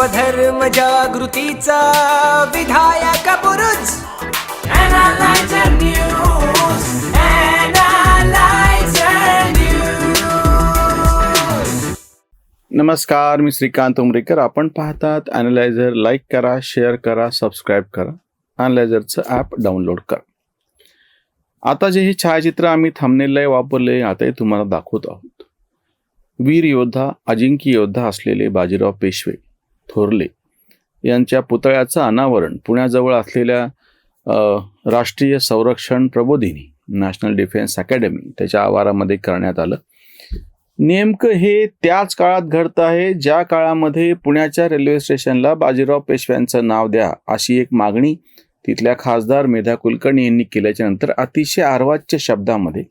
स्वधर्म जागृतीचा विधायक News. नमस्कार मी श्रीकांत उमरेकर. आपण पाहतात अॅनालायझर लाईक करा शेअर करा सबस्क्राईब करा. अॅनालायझरचं ॲप डाउनलोड करा. आता जे हे छायाचित्र आम्ही थांबलेलं आहे वापरले आताही तुम्हाला दाखवत आहोत. वीर योद्धा अजिंक्य योद्धा असलेले बाजीराव पेशवे. थोरले. यांच्या पुतळ्याचं अनावरण पुण्याजवळ असलेल्या राष्ट्रीय संरक्षण प्रबोधिनी नॅशनल डिफेन्स अकॅडमी त्याच्या आवारामध्ये करण्यात आलं. नेमकं हे त्याच काळात घडतं आहे ज्या काळामध्ये पुण्याच्या रेल्वे स्टेशनला बाजीराव पेशव्यांचं नाव द्या अशी एक मागणी तिथल्या खासदार मेधा कुलकर्णी यांनी केल्याच्यानंतर अतिशय आर्वाच्य शब्दामध्ये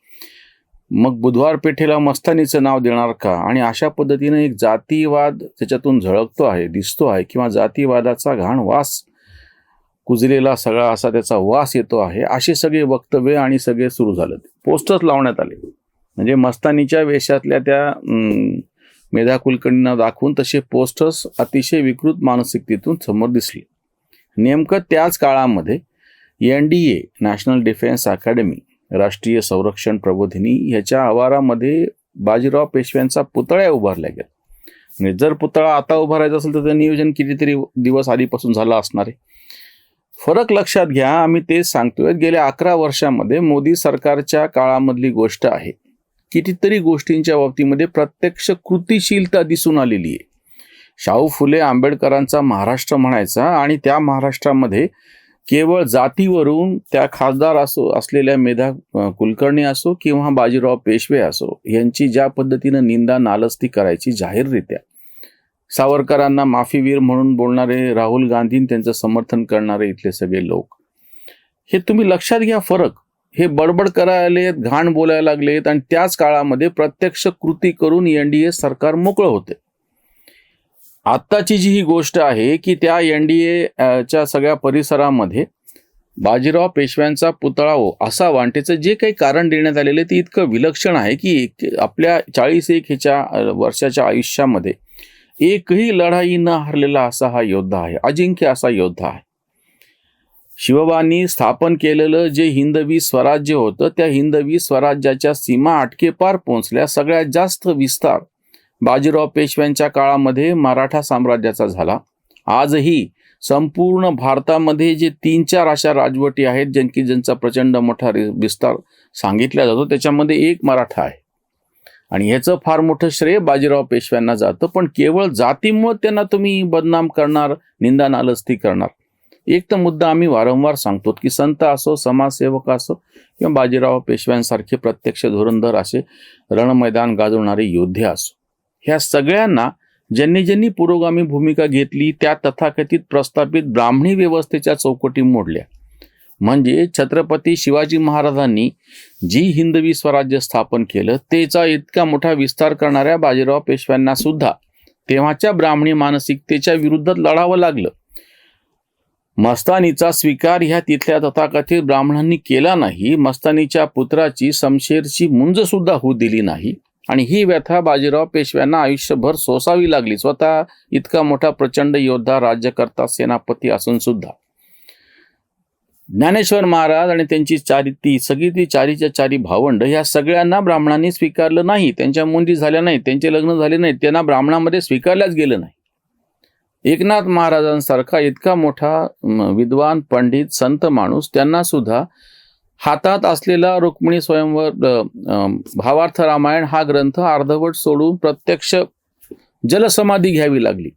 मग बुधवार पेठेला मस्तानीचं नाव देणार का? आणि अशा पद्धतीने एक जातीवाद त्याच्यातून झळकतो आहे दिसतो आहे किंवा जातीवादाचा घाण वास कुजलेला सगळा असा त्याचा वास येतो आहे असे सगळे वक्तव्य आणि सगळे सुरू झालं पोस्टर्स लावण्यात आले. म्हणजे मस्तानीच्या वेशातल्या त्या मेधा कुलकर्णींना दाखवून तसे पोस्टर्स अतिशय विकृत मानसिकतेतून समोर दिसले. नेमकं त्याच काळामध्ये N D A national defence academy राष्ट्रीय संरक्षण प्रबोधिनी ह्याच्या आवारामध्ये बाजीराव पेशव्यांचा पुतळ्या उभारला गेला म्हणजे जर पुतळा आता उभारायचा असेल तर ते नियोजन कितीतरी दिवस आधीपासून झालं असणार आहे. फरक लक्षात घ्या आम्ही तेच सांगतोय गेल्या अकरा वर्षामध्ये मोदी सरकारच्या काळामधली गोष्ट आहे. कितीतरी गोष्टींच्या बाबतीमध्ये प्रत्यक्ष कृतिशीलता दिसून आलेली आहे. शाहू फुले आंबेडकरांचा महाराष्ट्र म्हणायचा आणि त्या महाराष्ट्रामध्ये केवळ जातीवरून त्या खासदार असो असलेल्या मेधा कुलकर्णी असो किंवा बाजीराव पेशवे असो यांची ज्या पद्धतीनं निंदा नालस्ती करायची जाहीररित्या सावरकरांना माफीवीर म्हणून बोलणारे राहुल गांधी त्यांचं समर्थन करणारे इथले सगळे लोक. हे तुम्ही लक्षात घ्या फरक. हे बडबड करायलेत घाण बोलायला लागलेत आणि त्याच काळामध्ये प्रत्यक्ष कृती करून एन डी ए सरकार मोकळं होते आत्ताची जी ही गोष्ट आहे की त्या एन डी एच्या सगळ्या परिसरामध्ये बाजीराव पेशव्यांचा पुतळा हो असा वांटेचं जे काही कारण देण्यात आलेलं आहे ते इतकं विलक्षण आहे की एक- आपल्या चाळीस एक ह्याच्या वर्षाच्या आयुष्यामध्ये एकही लढाई न हरलेला असा हा योद्धा आहे अजिंक्य असा योद्धा आहे. शिवबांनी स्थापन केलेलं जे हिंदवी स्वराज्य होतं त्या हिंदवी स्वराज्याच्या सीमा आटकेपार पोहोचल्या सगळ्यात जास्त विस्तार बाजीराव पेशव्यांच्या काळामध्ये मराठा साम्राज्याचा झाला. आजही संपूर्ण भारतामध्ये जे तीन चार अशा राजवटी आहेत ज्यांकी ज्यांचा प्रचंड मोठा रि- विस्तार सांगितला जातो त्याच्यामध्ये एक मराठा आहे. आणि ह्याचं फार मोठं श्रेय बाजीराव पेशव्यांना जातं पण केवळ जातीमुळे त्यांना तुम्ही बदनाम करणार निंदा नालस्ती करणार. एक तर मुद्दा आम्ही वारंवार सांगतो की संत असो समाजसेवक असो किंवा बाजीराव पेशव्यांसारखे प्रत्यक्ष धोरंदर असे रणमैदान गाजवणारे योद्धे असो ह्या सगळ्यांना ज्यांनी ज्यांनी पुरोगामी भूमिका घेतली त्या तथाकथित प्रस्थापित ब्राह्मणी व्यवस्थेच्या चौकटी मोडल्या. म्हणजे छत्रपती शिवाजी महाराजांनी जी हिंदवी स्वराज्य स्थापन केलं त्याचा इतका मोठा विस्तार करणाऱ्या बाजीराव पेशव्यांना सुद्धा तेव्हाच्या ब्राह्मणी मानसिकतेच्या विरुद्ध लढावं लागलं. मस्तानीचा स्वीकार ह्या तिथल्या तथाकथित ब्राह्मणांनी केला नाही मस्तानीच्या पुत्राची शमशेरची मुंज सुद्धा होऊ दिली नाही. आणि ही व्यथा बाजीराव पेशव्यांना आयुष्यभर सोसावी लागली. स्वतः इतका मोठा प्रचंड योद्धा राज्यकर्ता सेनापती असून सुद्धा. ज्ञानेश्वर महाराज आणि त्यांची चारी ती सगळी ती चारीच्या चारी भावंड ह्या सगळ्यांना ब्राह्मणांनी स्वीकारलं नाही. त्यांच्या मुंजी झाल्या नाही त्यांचे लग्न झाले नाही त्यांना ब्राह्मणामध्ये स्वीकारल्याच गेलं नाही. एकनाथ महाराजांसारखा इतका मोठा विद्वान पंडित संत माणूस त्यांना सुद्धा हातात असलेला रुक्मिणी स्वयंवर भावार्थ रामायण हा ग्रंथ अर्धवट सोडून प्रत्यक्ष जलसमाधी घ्यावी लागली.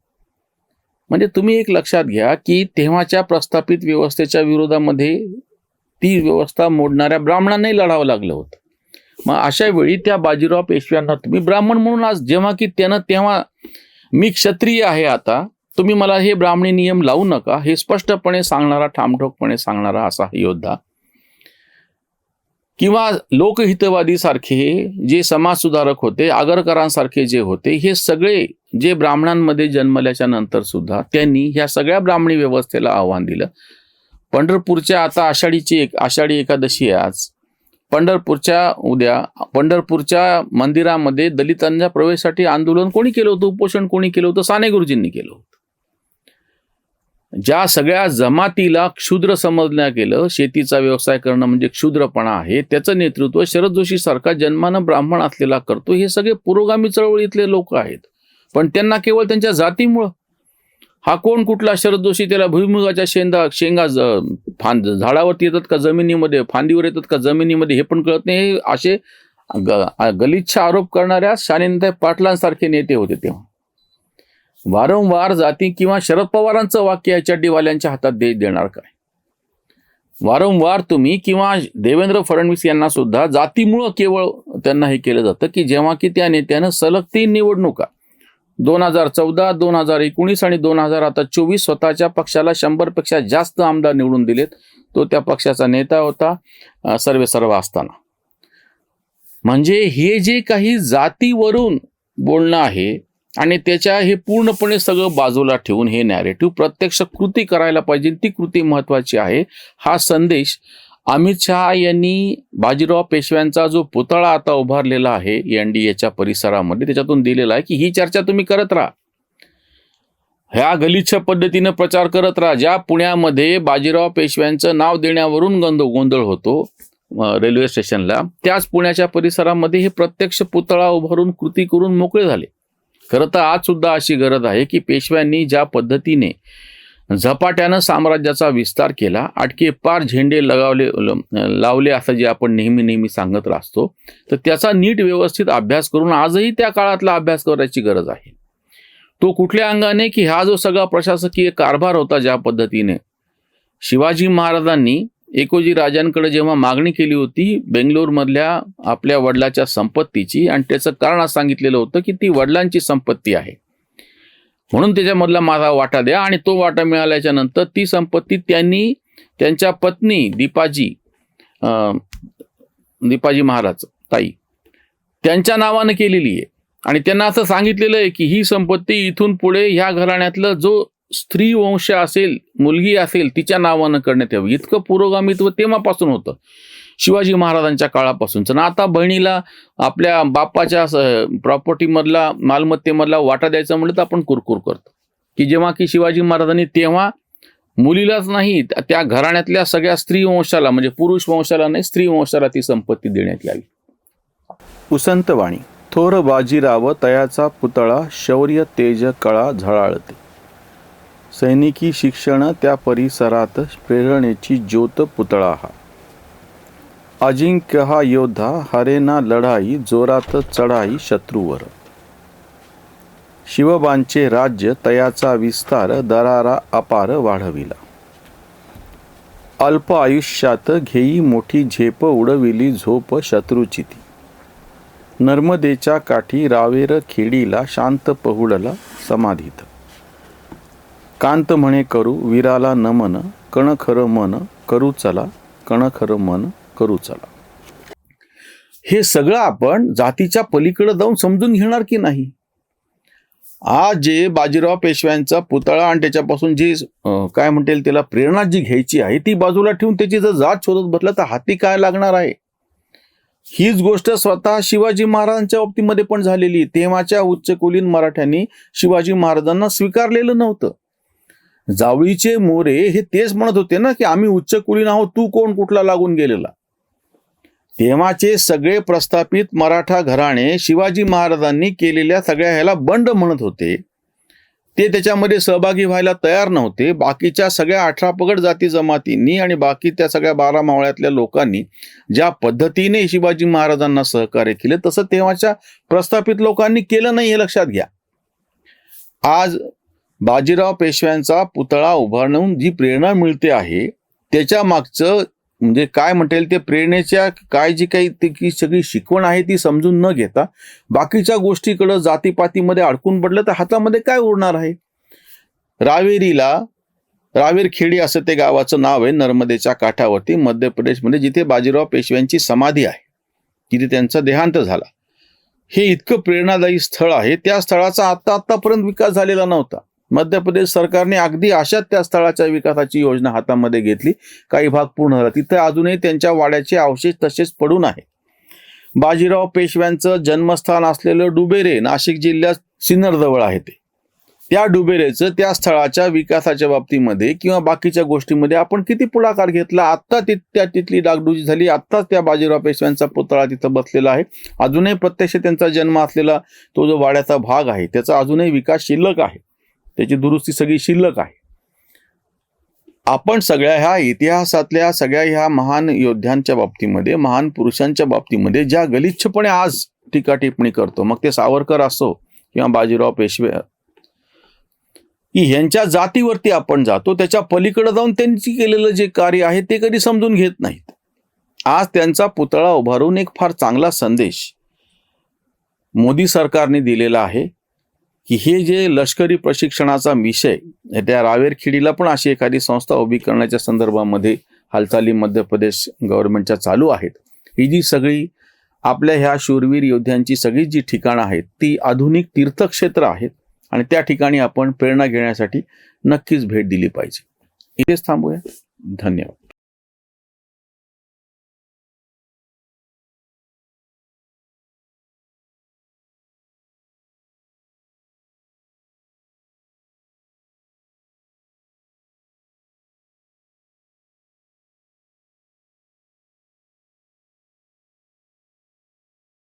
म्हणजे तुम्ही एक लक्षात घ्या की तेव्हाच्या प्रस्थापित व्यवस्थेच्या विरोधामध्ये ती व्यवस्था मोडणाऱ्या ब्राह्मणांनाही लढावं लागलं होतं. मग अशा वेळी त्या बाजीराव पेशव्यांना तुम्ही ब्राह्मण म्हणून आज जेव्हा की त्यानं तेव्हा मी क्षत्रिय आहे आता तुम्ही मला हे ब्राह्मणी नियम लावू नका हे स्पष्टपणे सांगणारा ठामठोकपणे सांगणारा असा योद्धा किंवा लोकहितवादी सारखे जे समाजसुधारक होते आगरकरांसारखे जे होते हे सगळे जे ब्राह्मणांमध्ये जन्मल्याच्या नंतर सुद्धा त्यांनी ह्या सगळ्या ब्राह्मणी व्यवस्थेला आव्हान दिलं. पंढरपूरच्या आता आषाढीची एक आषाढी एकादशी आहे आज. पंढरपूरच्या उद्या पंढरपूरच्या मंदिरामध्ये दलितांच्या प्रवेशासाठी आंदोलन कोणी केलं होतं? उपोषण कोणी केलं होतं? साने गुरुजींनी केलं होतं. ज्या सगळ्या जमातीला क्षुद्र समजण्यात गेलं शेतीचा व्यवसाय करणं म्हणजे क्षुद्रपणा आहे त्याचं नेतृत्व शरद जोशी सारखा जन्मानं ब्राह्मण असलेला करतो हे सगळे पुरोगामी चळवळीतले लोक आहेत. पण त्यांना केवळ त्यांच्या जातीमुळं. हा कोण कुठला? शरद जोशी त्याला भुईमुगाच्या शेंदा शेंगा ज- फांद झाडावरती येतात का जमिनीमध्ये फांदीवर येतात का जमिनीमध्ये हे पण कळत नाही. हे असे ग- गलिच्छ आरोप करणाऱ्या शानेंद्र पाटलांसारखे नेते होते तेव्हा. वारंवार जाती किंवा शरद पवारांचं वाक्य एच डीवाल्यांच्या हातात दे देणार काय? वारंवार तुम्ही किंवा देवेंद्र फडणवीस यांना सुद्धा जातीमुळं केवळ त्यांना हे केलं जातं की जेव्हा की त्या नेत्यानं सलग तीन निवडणुका दोन हजार चौदा दोन हजार एकोणीस आणि दोन हजार आता चोवीस स्वतःच्या पक्षाला शंभरपेक्षा जास्त आमदार निवडून दिलेत. तो त्या पक्षाचा नेता होता सर्वे सर्व असताना. म्हणजे हे जे काही जातीवरून बोलणं आहे आणि त्याच्या हे पूर्णपणे सगळं बाजूला ठेवून हे नॅरेटिव्ह प्रत्यक्ष कृती करायला पाहिजे. ती कृती महत्वाची आहे. हा संदेश अमित शहा यांनी बाजीराव पेशव्यांचा जो पुतळा आता उभारलेला आहे एन डी एच्या परिसरामध्ये त्याच्यातून दिलेला आहे की ही चर्चा तुम्ही करत राहा. ह्या गलिच्छ पद्धतीनं प्रचार करत राहा. ज्या पुण्यामध्ये बाजीराव पेशव्यांचं नाव देण्यावरून गंध गोंधळ होतो रेल्वे स्टेशनला त्याच पुण्याच्या परिसरामध्ये हे प्रत्यक्ष पुतळा उभारून कृती करून मोकळे झाले. खरं तर आज सुद्धा अशी गरज आहे की पेशव्यांनी ज्या पद्धतीने झपाट्यानं साम्राज्याचा विस्तार केला आटके पार झेंडे लगावले लावले असं जे आपण नेहमी नेहमी सांगत असतो तर त्याचा नीट व्यवस्थित अभ्यास करून आजही त्या काळातला अभ्यास करायची गरज आहे. तो कुठल्या अंगाने की हा जो सगळा प्रशासकीय कारभार होता ज्या पद्धतीने शिवाजी महाराजांनी एकोजी राजांकडे जेव्हा मागणी केली होती बेंगलोरमधल्या आपल्या वडिलाच्या संपत्तीची आणि त्याचं कारण सांगितलेलं होतं की ती वडिलांची संपत्ती आहे. म्हणून त्याच्यामधला माझा वाटा द्या आणि तो वाटा मिळाल्याच्या नंतर ती संपत्ती त्यांनी त्यांच्या पत्नी दीपाजी अं, दीपाजी महाराज ताई त्यांच्या नावानं केलेली आहे. आणि त्यांना असं सांगितलेलं आहे की ही संपत्ती इथून पुढे ह्या घराण्यातलं जो स्त्री वंश असेल मुलगी असेल तिच्या नावानं करण्यात यावं. इतकं पुरोगामित्व तेव्हापासून होतं. शिवाजी महाराजांच्या काळापासूनच. ना आता बहिणीला आपल्या बापाच्या प्रॉपर्टीमधला मालमत्तेमधला वाटा द्यायचा म्हणलं तर आपण कुरकुर करतो. की जेव्हा की शिवाजी महाराजांनी तेव्हा मुलीलाच नाही त्या- त्या घराण्यातल्या सगळ्या स्त्री वंशाला म्हणजे पुरुष वंशाला नाही स्त्री वंशाला ती संपत्ती देण्यात यावी. उसंतवाणी थोर बाजीराव तयाचा पुतळा शौर्य तेज कळा झळाळते. सैनिकी शिक्षण त्या परिसरात प्रेरणेची ज्योत पुतळा हा. अजिंक्य हा योद्धा हरेना लढाई जोरात चढाई शत्रूवर. शिवबांचे राज्य तयाचा विस्तार दरारा अपार वाढविला. अल्प आयुष्यात घेई मोठी झेप उडविली झोप शत्रूची ती नर्मदेच्या काठी रावेर खेडीला शांत पहुडला समाधीत. कांत म्हणे करू वीराला नमन कण खरं मन करू चला कण खरं मन करू चला. हे सगळं आपण जातीच्या पलीकडे जाऊन समजून घेणार की नाही? आज जे बाजीराव पेशव्यांचा पुतळा आणि त्याच्यापासून जी काय म्हणतील त्याला प्रेरणा जी घ्यायची आहे ती बाजूला ठेवून त्याची जर जात शोधत बसला तर हाती काय लागणार आहे? हीच गोष्ट स्वतः शिवाजी महाराजांच्या बाबतीमध्ये पण झालेली. तेव्हाच्या उच्चकुलीन मराठ्यांनी शिवाजी महाराजांना स्वीकारलेलं नव्हतं. जावळीचे मोरे हे तेच म्हणत होते ना की आम्ही उच्चकुलीन आहोत तू कोण कुठला लागून गेलेला? तेव्हाचे सगळे प्रस्थापित मराठा घराणे शिवाजी महाराजांनी केलेल्या सगळ्या ह्याला बंड म्हणत होते. ते त्याच्यामध्ये सहभागी व्हायला तयार नव्हते. बाकीच्या सगळ्या अठरा पगड जाती जमातींनी आणि बाकी त्या सगळ्या बारा मावळ्यातल्या लोकांनी ज्या पद्धतीने शिवाजी महाराजांना सहकार्य केले तसं तेव्हाच्या प्रस्थापित लोकांनी केलं नाही हे लक्षात घ्या. आज बाजीराव पेशव्यांचा पुतळा उभारणून जी प्रेरणा मिळते आहे त्याच्या मागचं म्हणजे काय म्हणता ते प्रेरणेच्या काय जी काही ती सगळी शिकवण आहे ती समजून न घेता बाकीच्या गोष्टीकडं जातीपातीमध्ये अडकून पडलं तर हातामध्ये काय उरणार आहे? रावेरीला रावेर खेडी असं ते गावाचं नाव आहे नर्मदेच्या काठावरती मध्य प्रदेशमध्ये जिथे बाजीराव पेशव्यांची समाधी आहे तिथे त्यांचा देहांत झाला. हे इतकं प्रेरणादायी स्थळ आहे त्या स्थळाचा आत्ता आत्तापर्यंत विकास झालेला नव्हता. मध्य प्रदेश सरकारने अगदी अशाच त्या स्थळाच्या विकासाची योजना हातामध्ये घेतली. काही भाग पूर्ण झाला. तिथे अजूनही त्यांच्या वाड्याचे अवशेष तसेच पडून आहे बाजीराव पेशव्यांचं जन्मस्थान असलेलं डुबेरे नाशिक जिल्ह्यात सिन्नरजवळ आहे ते. त्या डुबेरेचं त्या स्थळाच्या विकासाच्या बाबतीमध्ये किंवा बाकीच्या गोष्टीमध्ये आपण किती पुढाकार घेतला आत्ता ति त्या तिथली डागडुजी झाली आत्ताच त्या बाजीराव पेशव्यांचा पुतळा तिथं बसलेला आहे. अजूनही प्रत्यक्ष त्यांचा जन्म असलेला तो जो वाड्याचा भाग आहे त्याचा अजूनही विकास शिल्लक आहे. त्याची दुरुस्ती सगळी शिल्लक आहे. आपण सगळ्या ह्या इतिहासातल्या सगळ्या ह्या महान योद्ध्यांच्या बाबतीमध्ये महान पुरुषांच्या बाबतीमध्ये ज्या गलिच्छपणे आज टीका टिप्पणी करतो मग ते सावरकर असो किंवा बाजीराव पेशवे की ह्यांच्या जातीवरती आपण जातो त्याच्या पलीकडे जाऊन त्यांची केलेलं जे कार्य आहे ते कधी समजून घेत नाहीत. आज त्यांचा पुतळा उभारून एक फार चांगला संदेश मोदी सरकारने दिलेला आहे. की हे जे लष्करी प्रशिक्षणाचा विषय त्या रावेरखिडीला पण अशी एखादी संस्था उभी करण्याच्या संदर्भामध्ये हालचाली मध्य प्रदेश गव्हर्नमेंटच्या चालू आहेत. ही जी सगळी आपल्या ह्या शूरवीर योद्ध्यांची सगळी जी ठिकाणं आहेत ती आधुनिक तीर्थक्षेत्र आहेत आणि त्या ठिकाणी आपण प्रेरणा घेण्यासाठी नक्कीच भेट दिली पाहिजे. इथेच थांबूया. धन्यवाद.